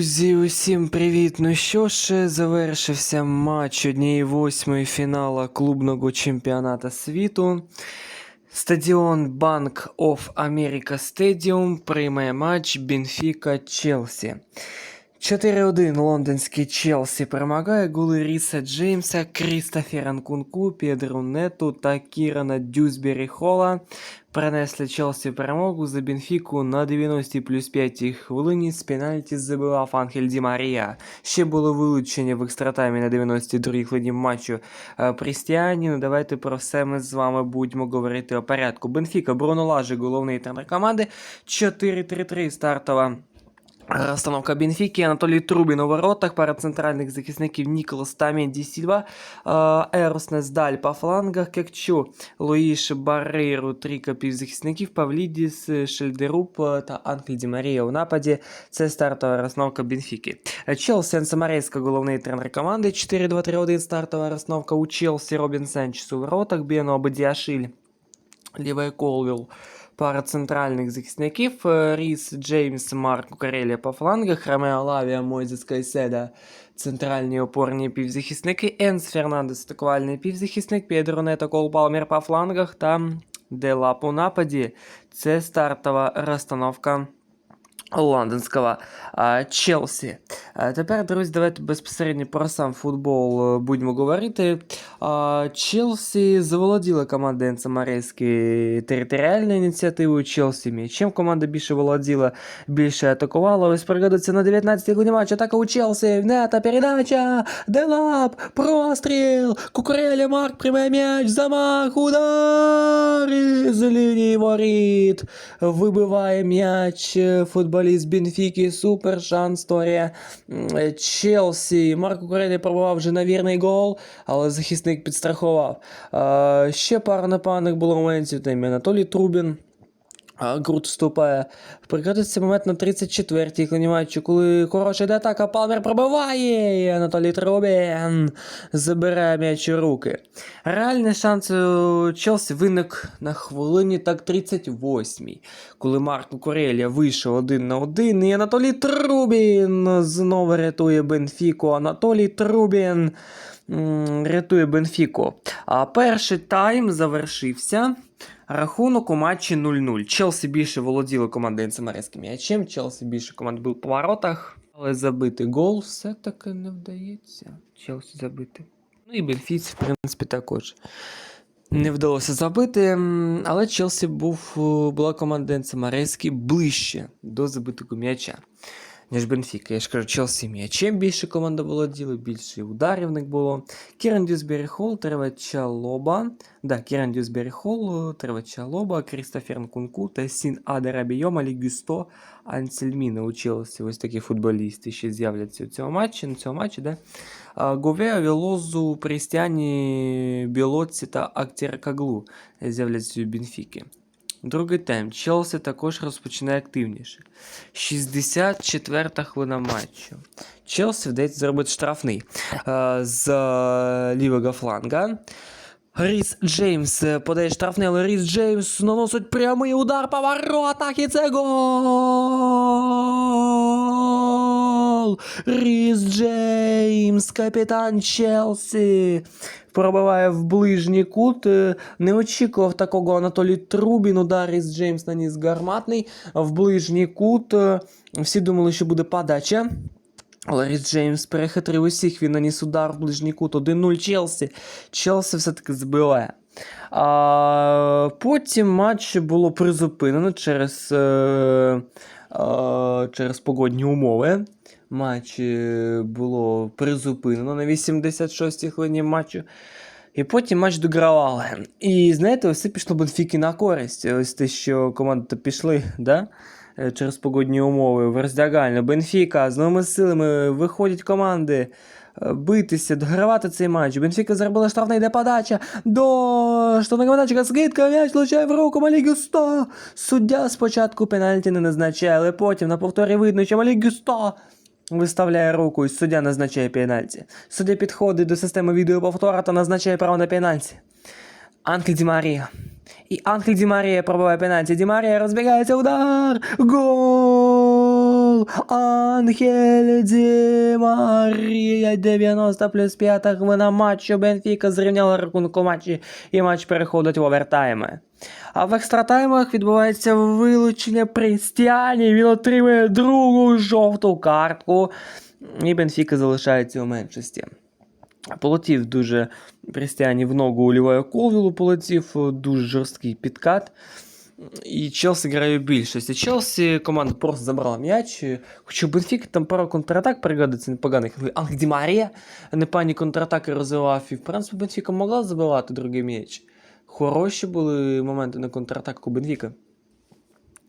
Друзі, усім привіт! Ну що ж, завершився матч однієї восьмої фінала клубного чемпіоната світу. Стадіон Bank of America Stadium приймає матч Бенфіка Челсі. 4-1 лондонський Челсі перемагає голи Ріса Джеймса, Крістофера Нкунку, Педру Нету та Кірана Дюсбері Холла принесли Челсі перемогу за Бенфіку на 90 плюс 5 хвилині з пенальті забивав Ангель Ді Марія. Ще було вилучення в екстратаймі на 92 хвилині матчу е, Прістіані. Ну давайте про все ми з вами будемо говорити о порядку. Бенфіка, Бруно Лажи, головний тренер команди. 4-3-3 стартова. Розстановка Бенфіки, Анатолій Трубін у воротах, пара центральних захисників Ніколас та Менді Сільва, е, Ероснес Даль по флангах, Кекчу, Луїш Барейру, трійка півзахисників, Павлідіс, Шельдеруп е, та Анхель Ді Марія у нападі. Це стартова розстановка Бенфіки. Е, Челсі Ансамарейська, головний тренер команди, 4-2-3-1 стартова розстановка у Челсі, Робін Сенчес у воротах, Бєно Абадіашиль, Лівай Колвіл, пара центральних захисників е, Ріс, Джеймс, Марко Карелія по флангах, Ромео Лавія, Мойзес Кайседа, центральні опорні півзахисники, Енс Фернандес, атакувальний півзахисник, Педро Нето, Кол Палмер по флангах та Делап у нападі. Це стартова розстановка лондонського а, Челсі. А, тепер, друзі, давайте безпосередньо про сам футбол е, будемо говорити. А, Челсі заволоділа команда Енцемарейської територіальною ініціативою Челсі м'ячем. Команда більше володіла, більше атакувала. Ось пригадується на 19-й годині матчу. Атака у Челсі. Нета передача. Делап. Простріл. Кукуреля Марк приймає м'яч. Замах. Удар. З лінії воріт. Вибиває м'яч е, Футболіст Бенфіки. Супер шанс Торія Челсі. Марко Корелі пробував вже на вірний гол, але захисник підстрахував. Е, ще пара нападних було моментів. Там Анатолій Трубін. Груд вступає. Пригадується момент на 34-й хвилині коли хороша йде атака, Палмер пробиває. і Анатолій Трубін забирає м'яч у руки. Реальний шанс у Челсі виник на хвилині так 38-й, коли Марко Корелія вийшов один на один, і Анатолій Трубін знову рятує Бенфіку. Анатолій Трубін рятує Бенфіку. А перший тайм завершився. Рахунок у матчі 0-0. Челсі більше володіли командою Енцемарецьким м'ячем, Челсі більше команд був по воротах. Але забити гол все-таки не вдається. Челсі забити. Ну і Бенфіці, в принципі, також. Не вдалося забити, але Челсі був, е, була команда Енцемарецький ближче до забитого м'яча, ніж Бенфіка. Я ж кажу, Челсі м'ячем більше команда володіла, більше ударів було. Кірен Дюсбері Холл, Тревача Лоба. Да, Кірен Дюсбері Холл, Тревача Лоба, Крістофер Нкунку та Сін Адерабійом, Алі Гюсто, Ансельміна у Челсі. Ось такі футболісти ще з'являться у цьому матчі. На цьому матчі, де а, Говеа, Велозу, Прістяні, Білоці та Актіркаглу з'являться у Бенфіки. Другий тайм. Челсі також розпочинає активніше. 64-та хвилина матчу. Челсі вдається зробити штрафний е, з е, лівого фланга. Ріс Джеймс е, подає штрафний, але Ріс Джеймс наносить прямий удар по воротах і це гол! Ріс Джеймс, капітан Челсі. Пробиває в ближній кут. Е, Не очікував такого Анатолій Трубін. Удар Ріс Джеймс наніс гарматний. В ближній кут. Е, Всі думали, що буде подача. Але Ріс Джеймс перехитрив усіх, він наніс удар в ближній кут 1-0 Челсі. Челсі все-таки збиває. А, потім матч було призупинено через, е, через погодні умови. Матч було призупинено на 86-й хвилині матчу. І потім матч догравали. І знаєте, все пішло Бенфіки на користь. Ось те, що команди пішли, да? е, через погодні умови в роздягальню. Бенфіка з новими силами виходять команди е, битися, догравати цей матч. Бенфіка зробила штрафний, йде подача. До штрафного майданчика скидка, м'яч влучає в руку Малі Гюсто. Суддя спочатку пенальті не назначає, але потім на повторі видно, що Малі виставляє руку і суддя назначає пенальті. Суддя підходить до системи відеоповтора та назначає право на пенальті. Анхель Ді Марія. І Анхель Ді Марія пробиває пенальті. Ді Марія розбігається удар. Гол! Забил Ангель Ді Марія. 90 плюс 5 хвилина матчу. Бенфіка зрівняла рахунок у матчі і матч переходить в овертайми. А в екстратаймах відбувається вилучення Престіані. Він отримує другу жовту картку. І Бенфіка залишається у меншості. Полетів дуже Престіані в ногу Оліваю Колвілу, полетів е, дуже жорсткий підкат. І Челсі грає більшості. Челсі команда просто забрала м'яч. Хоча Бенфік там пару контратак пригадується непоганих. Анг Марія непогані контратаки розвивав. І в принципі Бенфіка могла забивати другий м'яч. Хороші були моменти на контратаку у Бенфіка.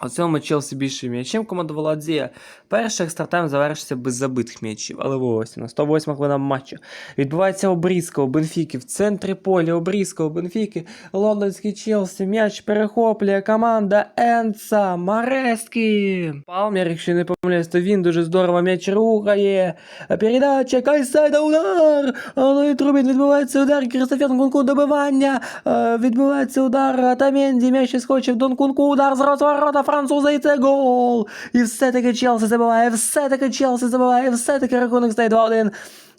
В цьому Челсі більше м'ячем команда Володія. Перший екстратайм завершився без забитих м'ячів, але ось на 108 хвилина матчу. Відбувається обрізка у Бенфіки в центрі поля. Обрізка у Бенфіки. Лондонський Челсі. М'яч перехоплює команда Енца Марески. Палмер, якщо не помиляюсь, то він дуже здорово м'яч рухає. Передача, Кайсайда, удар! Ну Трубін відбувається удар. Кристофер Кунку добивання. Е, Відбувається удар. Атаменді м'яч іскочив Дон Кунку. Удар з розворота француза і це гол. І все-таки Челсі забиває, все-таки Челсі забиває, все-таки рахунок стає 2-1.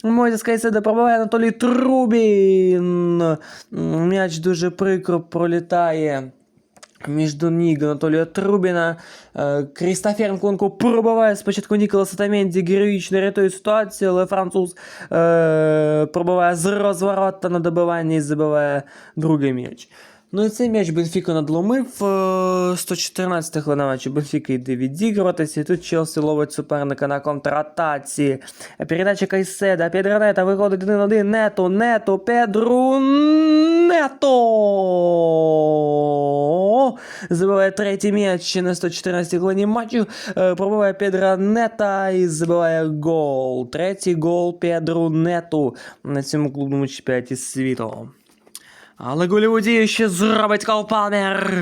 Мойзес Кайседа пробиває Анатолій Трубін. М'яч дуже прикро пролітає. Між ніг Анатолія Трубіна. Е, Крістофер Нкунку пробиває спочатку Ніколаса Таменді, героїчно рятує ситуацію, але француз е, пробиває з розворота на добивання і забиває другий м'яч. Ну і цей м'яч Бенфіка надломив. е, 114 хвилина матчу Бенфіка йде відігруватися. І тут Челсі ловить суперника на контратаці. Передача Кайседа, Педронета виходить 1-1. Нето, Нето, Педру Нето. Забиває третій м'яч на 114 хвилині матчу. Е, Пробиває Педра Нета і забиває гол. Третій гол Педру Нету на цьому клубному чемпіонаті світу. Але гольову дію ще зробить Кол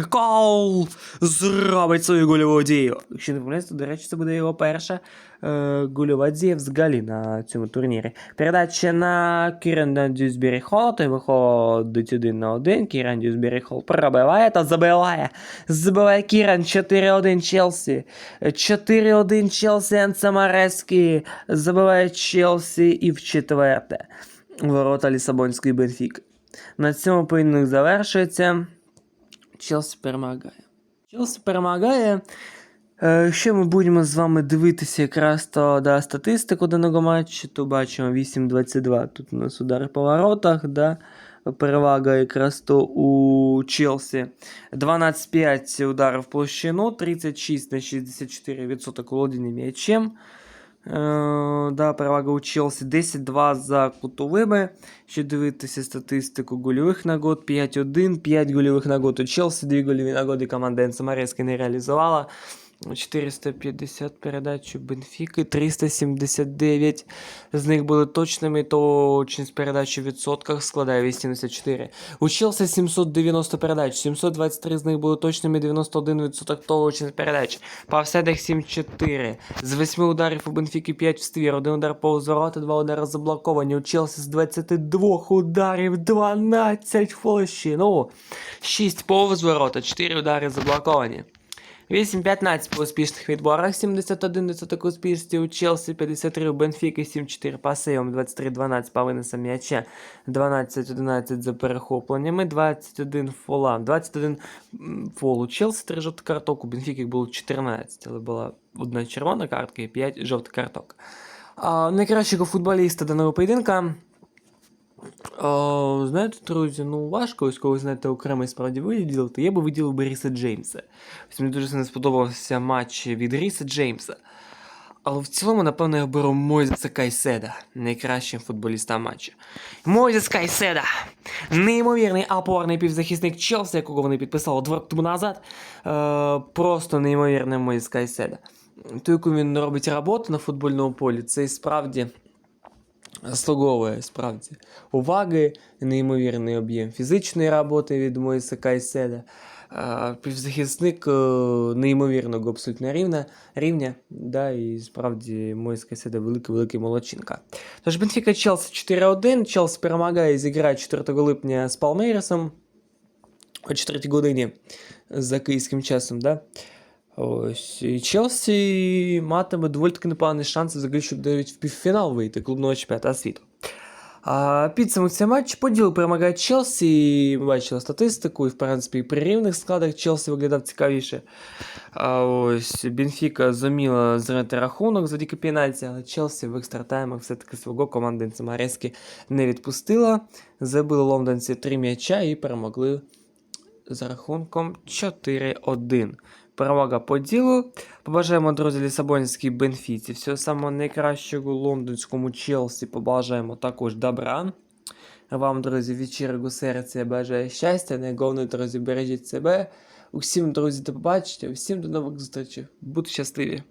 Кол зробить свою гольову дію. Якщо не помиляюсь, то, до речі, це буде його перша е, гольова дія взагалі на цьому турнірі. Передача на Кірена Дюсбері Холла, той виходить один на один. Кірен Дюсбері Холл пробиває та забиває. Забиває Кірен 4-1 Челсі. 4-1 Челсі Енцемарески. Забиває Челсі і в четверте. Ворота Лісабонської Бенфіки. На цьому поєдинок завершується. Челсі перемагає. Челсі перемагає. Е, Ще ми будемо з вами дивитися якраз то да, статистику даного матчу, то бачимо 8-22. Тут у нас удари по воротах, да, перевага якраз то у Челсі. 12-5 ударів площину, 36 на 64% володіння м'ячем. Е, да, перевага у Челсі 10-2 за кутовими. Ще дивитися статистику гольових нагод 5-1, 5 гольових нагод у Челсі, 2 гольові нагоди команда Енса не реалізувала. 450 передач у Бенфіки, 379 з них були точними, точність передач у відсотках складає 84. У Челсі 790 передач, 723 з них були точними, 91% точність передач. По офсайдах 7-4. З 8 ударів у Бенфіки 5 в ствір, 1 удар повз ворота, 2 удари заблоковані. У Челсі з 22 ударів 12 в площину. 6 повз ворота, 4 удари заблоковані. 8-15 по успішних відборах, 71% успішності у Челсі, 53 у Бенфіки, 7-4 по сейвам, 23-12 по винесам м'яча, 12-11 за перехопленнями, 21 фолам, 21 фол у Челсі, 3 жовтих карток, у Бенфіки було 14, але була одна червона картка і 5 жовтих карток. А, найкращого футболіста даного поєдинка о, знаєте, друзі, ну важко ось когось знаєте, окремий справді виділити. Я би виділив би Ріса Джеймса. Мені дуже сильно сподобався матч від Ріса Джеймса. Але в цілому, напевно, я беру Мойзеса Кайседа, найкращим футболістом матчу. Мойзес Кайседа! Неймовірний опорний півзахисник Челсі, якого вони підписали два роки тому назад. Е, просто неймовірний Мойзес Кайседа. Ту, яку він робить роботу на футбольному полі, це і справді заслуговує справді уваги, неймовірний об'єм фізичної роботи від Моїса Кайседа. Півзахисник е, неймовірного абсолютно рівня, рівня да, і справді Моїс Кайседа великий-великий молодчинка. Тож Бенфіка Челсі 4-1, Челсі перемагає і зіграє 4 липня з Палмейресом о 4 годині за київським часом. Да? Ось. І Челсі матиме доволі таки непоганий шанс взагалі, щоб навіть в півфінал вийти клубного чемпіонату світу. А підсумок цього матчу по ділу перемагає Челсі. Ми бачили статистику, і в принципі при рівних складах Челсі виглядав цікавіше. А ось Бенфіка зуміла зрити рахунок завдяки пенальті, але Челсі в екстратаймах все-таки свого командинця Марески не відпустила. Забили лондонці три м'яча і перемогли за рахунком 4-1. Перевага по ділу. Побажаємо, друзі, Лісабонській Бенфіці. Всього самого найкращого лондонському Челсі. Побажаємо також добра. Вам, друзі, від щирого серця я бажаю щастя. Найголовніше, друзі, бережіть себе. Усім, друзі, до побачення. Усім до нових зустрічей. Будьте щасливі!